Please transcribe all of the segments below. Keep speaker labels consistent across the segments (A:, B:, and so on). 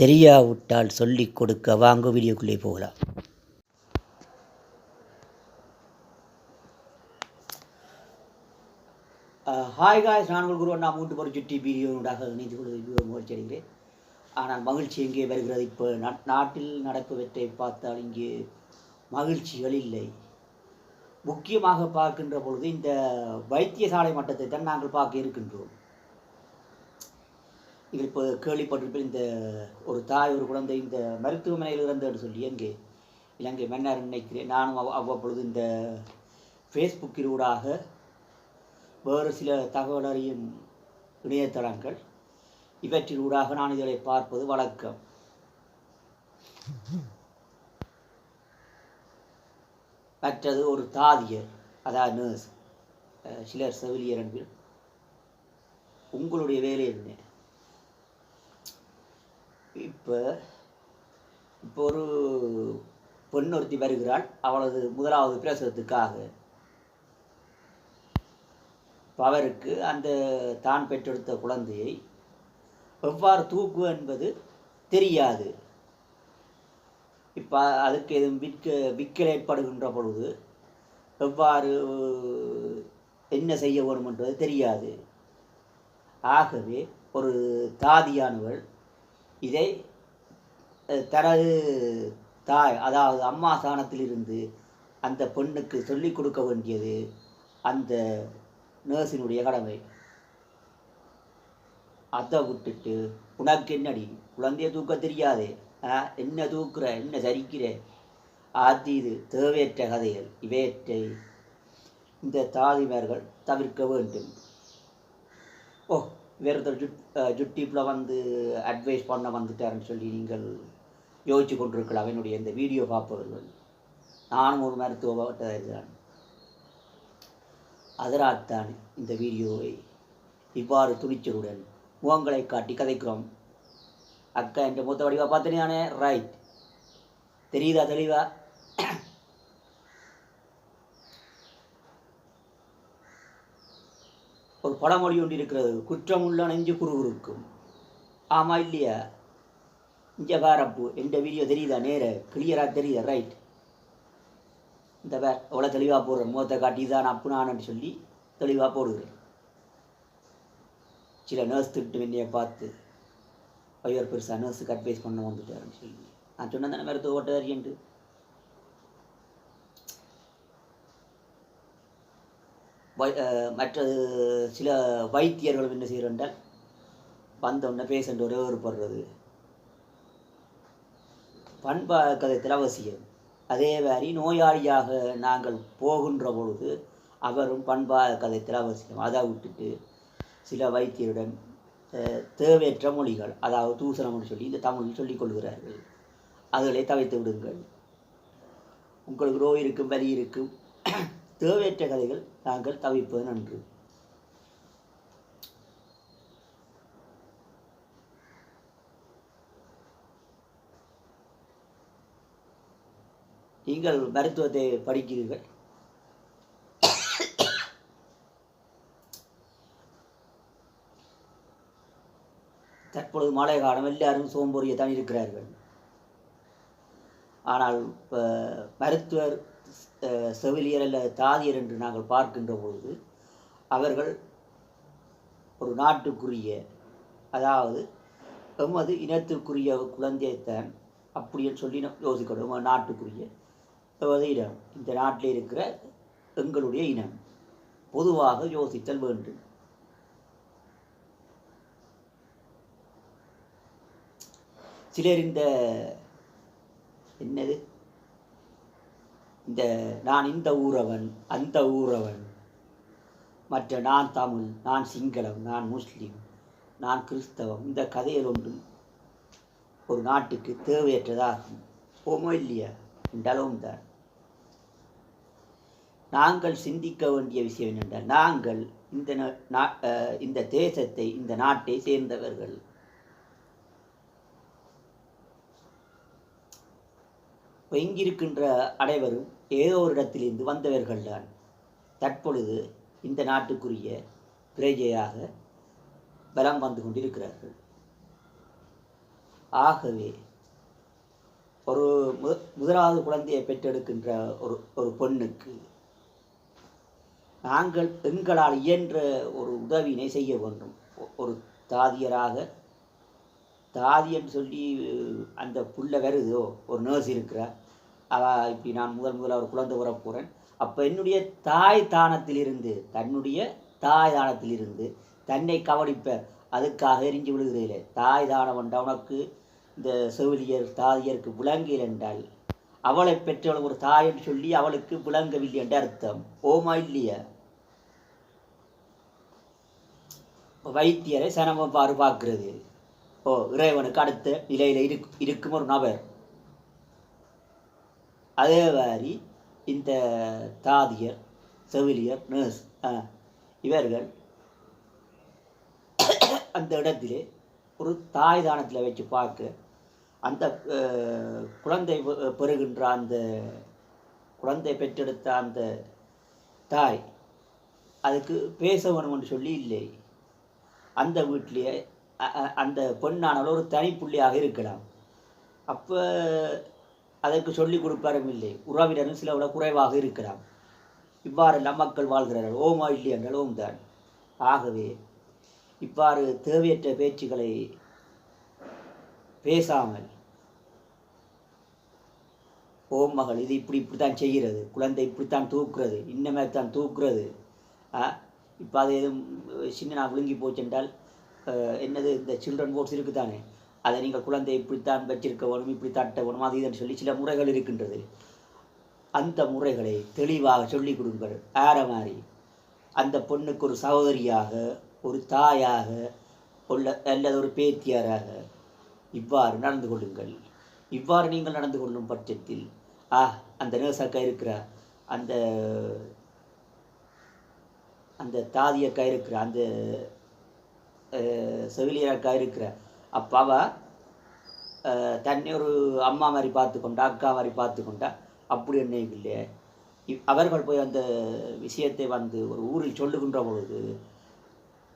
A: தெரியாவிட்டால் சொல்லிக் கொடுக்க வாங்க வீடியோக்குள்ளே போகலாம். ஹாய் காய் நான்கு குரு நான் மூன்று ஒரு சுட்டி வீடியோடாக இணைந்து கொள்வது மகிழ்ச்சி அடைகிறேன் ஆனால் மகிழ்ச்சி எங்கே வருகிறது? இப்போ நாட்டில் நடப்பவற்றை பார்த்தால் இங்கே மகிழ்ச்சிகள் இல்லை. முக்கியமாக பார்க்கின்ற பொழுது இந்த வைத்தியசாலை மட்டத்தை தான் நாங்கள் பார்க்க இருக்கின்றோம். இது இப்போ கேள்விப்பட்டிருப்பேன். இந்த ஒரு தாய் ஒரு குழந்தை இந்த மருத்துவமனையில் இறந்தன்னு சொல்லி எங்கே இலங்கை மன்னர் நினைக்கிறேன். நானும் அவ் அவ்வப்பொழுது இந்த ஃபேஸ்புக்கிலூடாக வேறு சில தகவல் அறியும் இணையதளங்கள் இவற்றிலூடாக நான் இதனை பார்ப்பது வழக்கம். மற்றது ஒரு தாதியர் அதாவது நர்ஸ் சிலர் செவிலியர் என்பது உங்களுடைய வேலை என்ன? இப்போ இப்போ ஒரு பெண் ஒருத்தி வருகிறாள். அவளது முதலாவது பிரசவத்துக்காக. அவருக்கு அந்த தான் பெற்றெடுத்த குழந்தையை எவ்வாறு தூக்கு என்பது தெரியாது. இப்போ அதுக்கு எதுவும் விற்க விக்கல் ஏற்படுகின்ற பொழுது எவ்வாறு என்ன செய்ய வேணும் என்பது தெரியாது. ஆகவே ஒரு தாதியானவள் இதை தனது தாய் அதாவது அம்மா ஸ்தானத்திலிருந்து அந்த பெண்ணுக்கு சொல்லிக் கொடுக்க வேண்டியது அந்த நர்ஸினுடைய கடமை. அதை விட்டுட்டு உனக்கு என்னடி? குழந்தைய தூக்க தெரியாதே? ஆ என்ன தூக்குற? என்ன சரிக்கிற? ஆத்தி இது தேவையற்ற கதைகள். இவையற்றை இந்த தாதிமார்கள் தவிர்க்க வேண்டும். ஓ வேறு ஒருத்தர் ஜுட் ஜுட்டிப்பில் வந்து அட்வைஸ் பண்ண வந்துட்டாருன்னு சொல்லி நீங்கள் யோசிச்சு கொண்டிருக்கலாம். என்னுடைய இந்த வீடியோ பார்ப்பவர்கள். நானும் ஒரு மருத்துவ தான் அதனால்தான் இந்த வீடியோவை இவ்வாறு துணிச்சலுடன் முகங்களை காட்டி கதைக்கிறோம். அக்கா என்ற மூத்த வடிவாக பார்த்தனே ரைட் தெரியுதா தெளிவா? ஒரு பழமொழி ஒன்று இருக்கிறது. குற்றமுள்ள நெஞ்சு குறுகுறுக்கும். ஆமாம் இல்லையா? இங்கே வேறப்பு எந்த வீடியோ தெரியுதா? நேர கிளியராக தெரியுதா? ரைட் இந்த வேற எவ்வளோ தெளிவாக போடுறேன் முகத்தை காட்டி தான் அப்பு நானு சொல்லி தெளிவாக போடுகிறேன். சில நர்ஸ் திட்டு என்னைய பார்த்து ஐயர் பெருசாக நர்ஸுக்கு அட்வைஸ் பண்ண வந்துட்டாருன்னு சொல்லி. நான் சொன்னேன் தானே மருத்துவ ஓட்டதாரியன்ட்டு வை சில வைத்தியர்களும் என்ன செய்கிறோன்றால் வந்தோடனே பேஷண்ட் ஒரே ஒரு படுறது. பண்பாக்கத்தில் அவசியம் அதே மாதிரி நோயாளியாக நாங்கள் போகின்ற பொழுது அவரும் பண்பாக கதை அவசியம் அதை விட்டுட்டு சில வைத்தியருடன் தேவையற்ற மொழிகள் அதாவது தூசணம்னு சொல்லி இந்த தமிழில் சொல்லிக் கொள்கிறார்கள். அதுகளை தவிர்த்து விடுங்கள். உங்களுக்கு நோய் இருக்கும் வலி இருக்கும். தேவையற்ற கதைகள் நாங்கள் தவிப்பது நன்று. நீங்கள் மருத்துவத்தை படிக்கிறீர்கள். தற்பொழுது மழை காலம் எல்லாரும் சோம்பொறியை தான் இருக்கிறார்கள். ஆனால் இப்போ மருத்துவர் செவிலியர் அல்ல தாதியர் என்று நாங்கள் பார்க்கின்ற பொழுது அவர்கள் ஒரு நாட்டுக்குரிய அதாவது எமது இனத்திற்குரிய குழந்தையைத்தான் அப்படின்னு சொல்லி யோசிக்கணும் நாட்டுக்குரிய எமது இனம் இந்த நாட்டில் இருக்கிற எங்களுடைய இனம். பொதுவாக யோசித்தல் வேண்டும். சிலர் இந்த என்னது? இந்த நான் இந்த ஊரவன் அந்த ஊரவன். மற்ற நான் தமிழ் நான் சிங்களம் நான் முஸ்லீம் நான் கிறிஸ்தவம் இந்த கதையில் ஒன்றும் ஒரு நாட்டுக்கு தேவையற்றதாகும். ஓமோ இல்லையா? இந்த தான். நாங்கள் சிந்திக்க வேண்டிய விஷயம் என்னென்றால் நாங்கள் இந்த நா- இந்த தேசத்தை இந்த நாட்டை சேர்ந்தவர்கள். இப்ப அனைவரும் ஏதோ ஒரு இடத்திலிருந்து வந்தவர்கள்தான். தற்பொழுது இந்த நாட்டுக்குரிய பிரஜையாக பலம் வந்து கொண்டிருக்கிறார்கள். ஆகவே ஒரு மு முதலாவது குழந்தையை பெற்றெடுக்கின்ற ஒரு ஒரு பெண்ணுக்கு நாங்கள் பெண்களால் இயன்ற ஒரு உதவியினை செய்ய வேண்டும். ஒரு தாதியராக தாதின்னு சொல்லி அந்த புள்ள வருதோ. ஒரு நர்ஸ் இருக்கிறா. அவ இப்படி நான் முதல் முதல்ல ஒரு குழந்தை உற போகிறேன் அப்போ என்னுடைய தாய் தானத்திலிருந்து தன்னுடைய தாய் தானத்திலிருந்து தன்னை கவனிப்ப. அதுக்காக எரிஞ்சு விழுகிறதில்லை தாய் தானம் என்ற உனக்கு இந்த செவிலியர் தாதியருக்கு விளங்கியல் என்றால் அவளை பெற்றவள் ஒரு தாயன்னு சொல்லி அவளுக்கு விளங்கவில்லை என்ற அர்த்தம். ஓமா இல்லையா? வைத்தியரை சனமம் பாரு பார்க்கிறது. ஓ இறைவனுக்கு அடுத்த நிலையில் இருக் இருக்கும் ஒரு நபர். அதே மாதிரி இந்த தாதியர் செவிலியர் நர்ஸ் இவர்கள் அந்த இடத்திலே ஒரு தாய் தானத்தில் வச்சு பார்க்க அந்த குழந்தை பெறுகின்ற அந்த குழந்தை பெற்றெடுத்த அந்த தாய் அதுக்கு பேச வேணும்னு சொல்லி இல்லை. அந்த வீட்டிலேயே அந்த பெண்ணானவள் ஒரு தனிப்புள்ளியாக இருக்கலாம். அப்போ அதற்கு சொல்லிக் கொடுப்பாரும் இல்லை. உறவினரும் சில விட குறைவாக இருக்கலாம். இவ்வாறெல்லாம் மக்கள் வாழ்கிறார்கள். ஓமா இல்லை என்றால் ஓம் தான் ஆகவே இவ்வாறு தேவையற்ற பேச்சுக்களை பேசாமல் ஓம் மகள் இது இப்படி இப்படித்தான் செய்கிறது. குழந்தை இப்படித்தான் தூக்குறது. இன்னமே தான் தூக்குறது இப்போ அது எதுவும் சின்ன நான் விழுங்கி போச்சென்றால் என்றால் என்னது இந்த சில்ட்ரன் போர்ட்ஸ் இருக்குதானே? அதை நீங்கள் குழந்தை இப்படித்தான் வச்சிருக்க வேணும் இப்படி தட்ட வேணும் அது இதுன்னு சொல்லி சில முறைகள் இருக்கின்றது. அந்த முறைகளை தெளிவாக சொல்லிக் கொடுங்கள். ஆற மாதிரி அந்த பொண்ணுக்கு ஒரு சகோதரியாக ஒரு தாயாக உள்ள அல்லது ஒரு பேத்தியாராக இவ்வாறு நடந்து கொள்ளுங்கள். இவ்வாறு நீங்கள் நடந்து கொள்ளும் பட்சத்தில் ஆ அந்த நேசக்கா இருக்கிற அந்த அந்த தாதியக்கா இருக்கிற அந்த செவிலியரக்கா இருக்கிற. அப்போ தன்னை ஒரு அம்மா மாதிரி பார்த்துக்கொண்டா அக்கா மாதிரி பார்த்து கொண்டா அப்படி என்ன இல்லையே அவர்கள் போய் அந்த விஷயத்தை வந்து ஒரு ஊரில் சொல்லுகின்ற பொழுது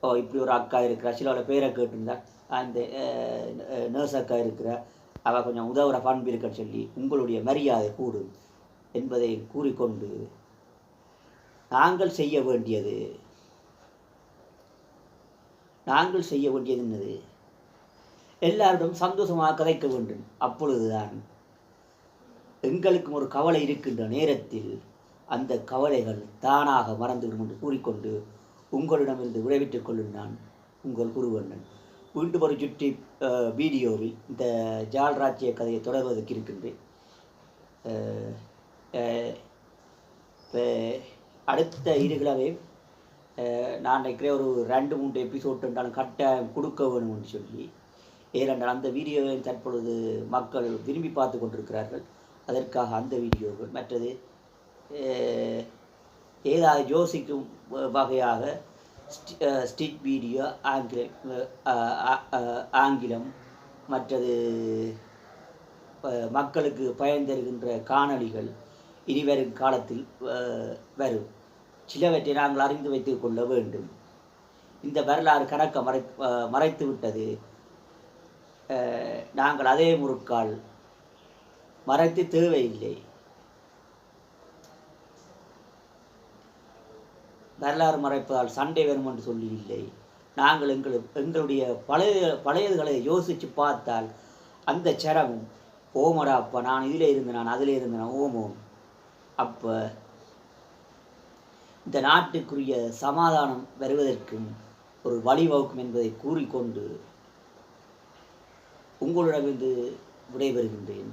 A: ஓ இப்படி ஒரு அக்கா இருக்கிறா சிலோட பேரை கேட்டிருந்தா அந்த நர்ஸ் அக்கா இருக்கிற அவள் கொஞ்சம் உதவுற பண்பு இருக்கன்னு சொல்லி உங்களுடைய மரியாதை கூடும் என்பதை கூறிக்கொண்டு நாங்கள் செய்ய வேண்டியது நாங்கள் செய்ய வேண்டியது என்னது? எல்லாரிடம் சந்தோஷமாக கதைக்க வேண்டும். அப்பொழுதுதான் எங்களுக்கும் ஒரு கவலை இருக்கின்ற நேரத்தில் அந்த கவலைகள் தானாக மறந்துவிடும் என்று கூறிக்கொண்டு உங்களிடமிருந்து விளைவிட்டுக் கொள்ளும் நான் உங்கள் குருவண்ணன். மீண்டும் ஒரு சுற்றி வீடியோவில் இந்த ஜால்ராஜ்ய கதையை தொடர்வதற்கு இருக்கின்றேன். அடுத்த இருகளவே நான் நினைக்கிறேன் ஒரு ரெண்டு மூன்று எபிசோட் இருந்தாலும் கட்டாயம் கொடுக்க வேணும்னு சொல்லி. ஏனென்றால் அந்த வீடியோவை தற்பொழுது மக்கள் விரும்பி பார்த்து கொண்டிருக்கிறார்கள். அதற்காக அந்த வீடியோகள் மற்றது ஏதாவது யோசிக்கும் வ- வகையாக ஸ்டி- ஸ்டிச் வீடியோ ஆங்கிலம் ஆங்கிலம் மற்றது மக்களுக்கு பயன் தருகின்ற காணொளிகள் இனிவரும் காலத்தில் வரும். சிலவற்றை நாங்கள் அறிந்து வைத்துக் கொள்ள வேண்டும். இந்த வரலாறு கணக்க மறை மறைத்து விட்டது. நாங்கள் அதே முறுக்கால் மறைத்து தேவையில்லை. வரலாறு மறைப்பதால் சண்டை வரும் என்று சொல்லி இல்லை நாங்கள் எங்கள் எங்களுடைய பழைய பழையதுகளை யோசித்து பார்த்தால் அந்த சரமும் ஓமடா அப்பா நான் இதில் இருந்தேன் நான் அதில் இருந்தேன் ஓமோம் அப்போ இந்த நாட்டுக்குரிய சமாதானம் வருவதற்கும் ஒரு வழிவகுக்கும் என்பதை கூறிக்கொண்டு உங்களிடமிருந்து விடைபெறுகின்றேன்.